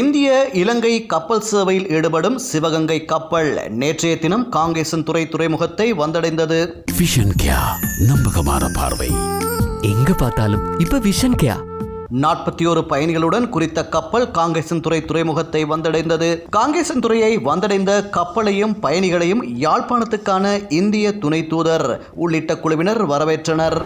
இந்திய இலங்கை கப்பல் சேவையில் ஈடுபடும் சிவகங்கை கப்பல் நேற்றைய தினம் காங்கேசன்துறை துறைமுகத்தை வந்தடைந்தது. விஷன் கியா நம்பகமான பார்வை. எங்க பார்த்தாலும் இப்ப விஷன் கேயா நாற்பத்தி ஒரு பயணிகளுடன் குறித்த கப்பல் காங்கேசன்துறை துறைமுகத்தை வந்தடைந்தது. காங்கேசன்துறையை வந்தடைந்த கப்பலையும் பயணிகளையும் யாழ்ப்பாணத்துக்கான இந்திய துணை தூதர் உள்ளிட்ட குழுவினர் வரவேற்றனர்.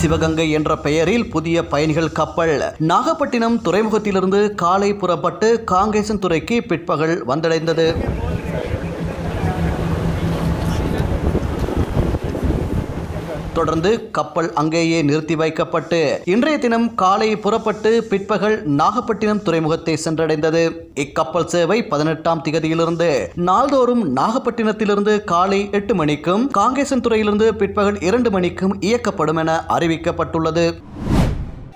சிவகங்கை என்ற பெயரில் புதிய பயணிகள் கப்பல். நாகப்பட்டினம் துறைமுகத்திலிருந்து காலை புறப்பட்டு காங்கேசன் துறைக்கு பிற்பகல் வந்தடைந்தது. தொடர்ந்து கப்பல் அங்கேயே நிறுத்தி வைக்கப்பட்டு இன்றைய தினம் காலை புறப்பட்டு பிற்பகல் நாகப்பட்டினம் துறைமுகத்தை சென்றடைந்தது. இக்கப்பல் சேவை பதினெட்டாம் திகதியிலிருந்து நாள்தோறும் நாகப்பட்டினத்திலிருந்து காலை எட்டு மணிக்கும் காங்கேசன் துறையிலிருந்து பிற்பகல் இரண்டு மணிக்கும் இயக்கப்படும் என அறிவிக்கப்பட்டுள்ளது.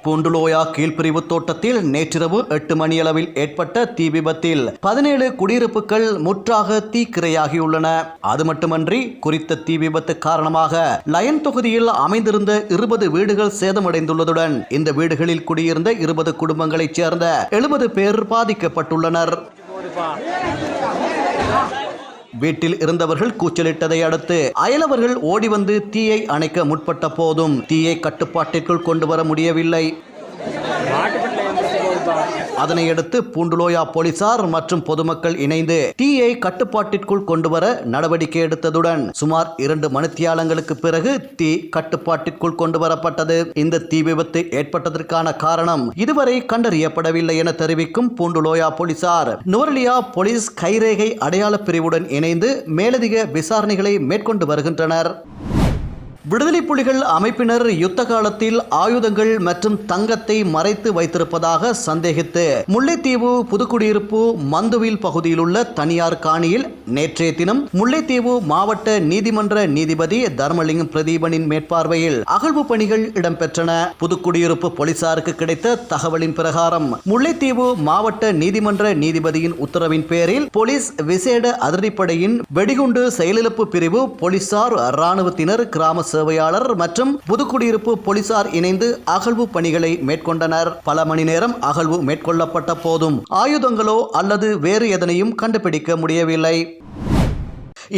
பூண்டுலோயா கீழ்பிரிவு தோட்டத்தில் நேற்றிரவு எட்டு மணியளவில் ஏற்பட்ட தீ விபத்தில் பதினேழு குடியிருப்புகள் முற்றாக தீக்கிரையாகியுள்ளன. அது மட்டுமன்றி குறித்த தீ விபத்து காரணமாக லயன் தொகுதியில் அமைந்திருந்த இருபது வீடுகள் சேதமடைந்துள்ளதுடன் இந்த வீடுகளில் குடியிருந்த இருபது குடும்பங்களைச் சேர்ந்த எழுபது பேர் பாதிக்கப்பட்டுள்ளனர். வீட்டில் இருந்தவர்கள் கூச்சலிட்டதை அடுத்து அயலவர்கள் ஓடி வந்து தீயை அணைக்க முற்பட்ட போதும் தீயை கட்டுப்பாட்டிற்குள் கொண்டு வர முடியவில்லை. அதனையடுத்து பூண்டுலோயா போலீசார் மற்றும் பொதுமக்கள் இணைந்து தீயை கட்டுப்பாட்டிற்குள் கொண்டு வர நடவடிக்கை எடுத்ததுடன் சுமார் இரண்டு மணித்தியாலங்களுக்கு பிறகு தீ கட்டுப்பாட்டிற்குள் கொண்டு வரப்பட்டது இந்த தீ விபத்து ஏற்பட்டதற்கான காரணம் இதுவரை கண்டறியப்படவில்லை என தெரிவிக்கும் பூண்டுலோயா போலீசார். நுவரலியா போலீஸ் கைரேகை அடையாள பிரிவுடன் இணைந்து மேலதிக விசாரணைகளை மேற்கொண்டு வருகின்றனர். விடுதலை புலிகள் அமைப்பினர் யுத்த காலத்தில் ஆயுதங்கள் மற்றும் தங்கத்தை மறைத்து வைத்திருப்பதாக சந்தேகித்து முல்லைத்தீவு புதுக்குடியிருப்பு மந்துவில் பகுதியில் உள்ள தனியார் காணியில் நேற்றைய தினம் முல்லைத்தீவு மாவட்ட நீதிமன்ற நீதிபதி தர்மலிங்கம் பிரதீபனின் மேற்பார்வையில் அகழ்வு பணிகள் இடம்பெற்றன. புதுக்குடியிருப்பு போலீசாருக்கு கிடைத்த தகவலின் பிரகாரம் முல்லைத்தீவு மாவட்ட நீதிமன்ற நீதிபதியின் உத்தரவின் பேரில் போலீஸ் விசேட அதிரடிப்படையின் வெடிகுண்டு செயலிழப்பு பிரிவு போலீசார் இராணுவத்தினர் கிராம சேவையாளர் மற்றும் புதுக்குடியிருப்பு போலீசார் இணைந்து அகழ்வு பணிகளை மேற்கொண்டனர். பல மணி நேரம் அகழ்வு மேற்கொள்ளப்பட்ட போதும் ஆயுதங்களோ அல்லது வேறு எதனையும் கண்டுபிடிக்க முடியவில்லை.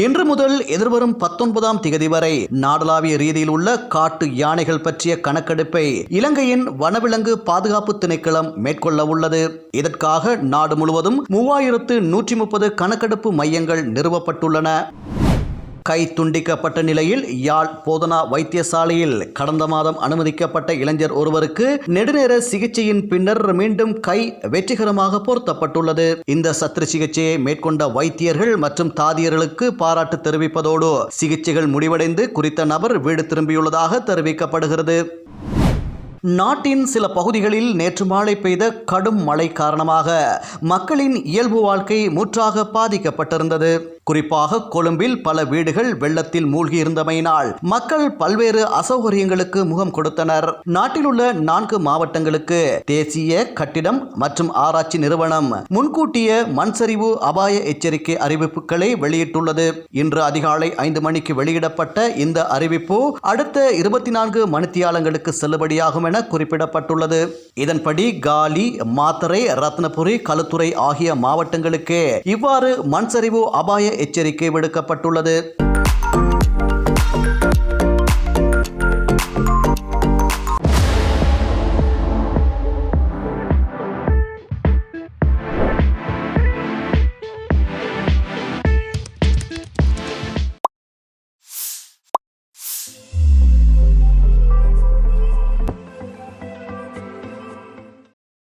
இன்று முதல் எதிர்வரும் பத்தொன்பதாம் திகதி வரை நாடளாவிய ரீதியில் உள்ள காட்டு யானைகள் பற்றிய கணக்கெடுப்பை இலங்கையின் வனவிலங்கு பாதுகாப்பு திணைக்களம் மேற்கொள்ள உள்ளது. இதற்காக நாடு முழுவதும் மூவாயிரத்து நூற்றி முப்பது கணக்கெடுப்பு மையங்கள் நிறுவப்பட்டுள்ளன. கை துண்டிக்கப்பட்ட நிலையில் யாழ் போதனா வைத்தியசாலையில் கடந்த மாதம் அனுமதிக்கப்பட்ட இளைஞர் ஒருவருக்கு நெடுநேர சிகிச்சையின் பின்னர் மீண்டும் கை வெற்றிகரமாக பொருத்தப்பட்டுள்ளது. இந்த சத்திர சிகிச்சையை மேற்கொண்ட வைத்தியர்கள் மற்றும் தாதியர்களுக்கு பாராட்டு தெரிவிப்பதோடு சிகிச்சைகள் முடிவடைந்து குறித்த நபர் வீடு திரும்பியுள்ளதாக தெரிவிக்கப்படுகிறது. நாட்டின் சில பகுதிகளில் நேற்று மாலை பெய்த கடும் மழை காரணமாக மக்களின் இயல்பு வாழ்க்கை முற்றாக பாதிக்கப்பட்டிருந்தது. குறிப்பாக கொழும்பில் பல வீடுகள் வெள்ளத்தில் மூழ்கியிருந்தமையினால் மக்கள் பல்வேறு அசௌகரியங்களுக்கு முகம் கொடுத்தனர். நாட்டில் உள்ள நான்கு மாவட்டங்களுக்கு தேசிய கட்டிடம் மற்றும் ஆராய்ச்சி நிறுவனம் முன்கூட்டிய மண்சரிவு அபாய எச்சரிக்கை அறிவிப்புகளை வெளியிட்டுள்ளது. இன்று அதிகாலை ஐந்து மணிக்கு வெளியிடப்பட்ட இந்த அறிவிப்பு அடுத்த இருபத்தி நான்கு மணித்தியாலங்களுக்கு செல்லுபடியாகும் என குறிப்பிடப்பட்டுள்ளது. இதன்படி காலி மாத்தரை ரத்னபுரி களுத்துறை ஆகிய மாவட்டங்களுக்கு இவ்வாறு மண்சரிவு அபாய எச்சரிக்கை விடுக்கப்பட்டுள்ளது.